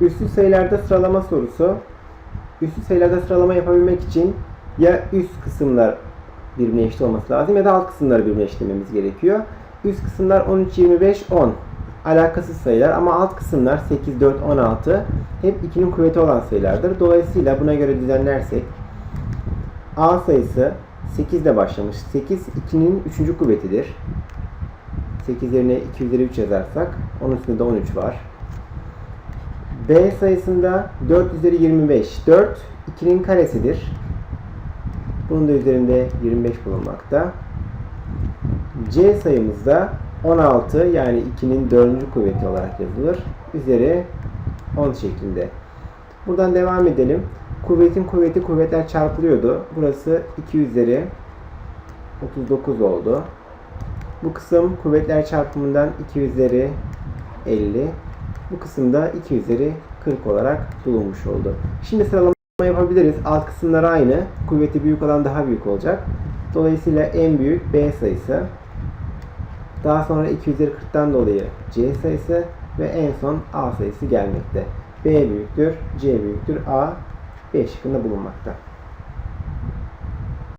Üslü sayılarda sıralama sorusu. Üslü sayılarda sıralama yapabilmek için ya üst kısımlar birbirine eşit olması lazım ya da alt kısımları birbirine eşitlememiz gerekiyor. Üst kısımlar 13, 25, 10. Alakasız sayılar ama alt kısımlar 8, 4, 16 hep 2'nin kuvveti olan sayılardır. Dolayısıyla buna göre düzenlersek A sayısı 8 ile başlamış. 8 2'nin 3. kuvvetidir. 8 yerine 2 üzeri 3 yazarsak onun üstünde de 13 var. B sayısında 4 üzeri 25. 4 2'nin karesidir. Bunun da üzerinde 25 bulunmakta. C sayımızda 16 yani 2'nin 4. kuvveti olarak yazılır. Üzeri 10 şeklinde. Buradan devam edelim. Kuvvetin kuvveti kuvvetler çarpılıyordu. Burası 2 üzeri 39 oldu. Bu kısım kuvvetler çarpımından 2 üzeri 50. Bu kısımda 2 üzeri 40 olarak bulunmuş oldu. Şimdi sıralama yapabiliriz. Alt kısımlar aynı. Kuvveti büyük olan daha büyük olacak. Dolayısıyla en büyük B sayısı. Daha sonra 2 üzeri 40'tan dolayı C sayısı ve en son A sayısı gelmekte. B büyüktür, C büyüktür, A B şıkkında bulunmakta.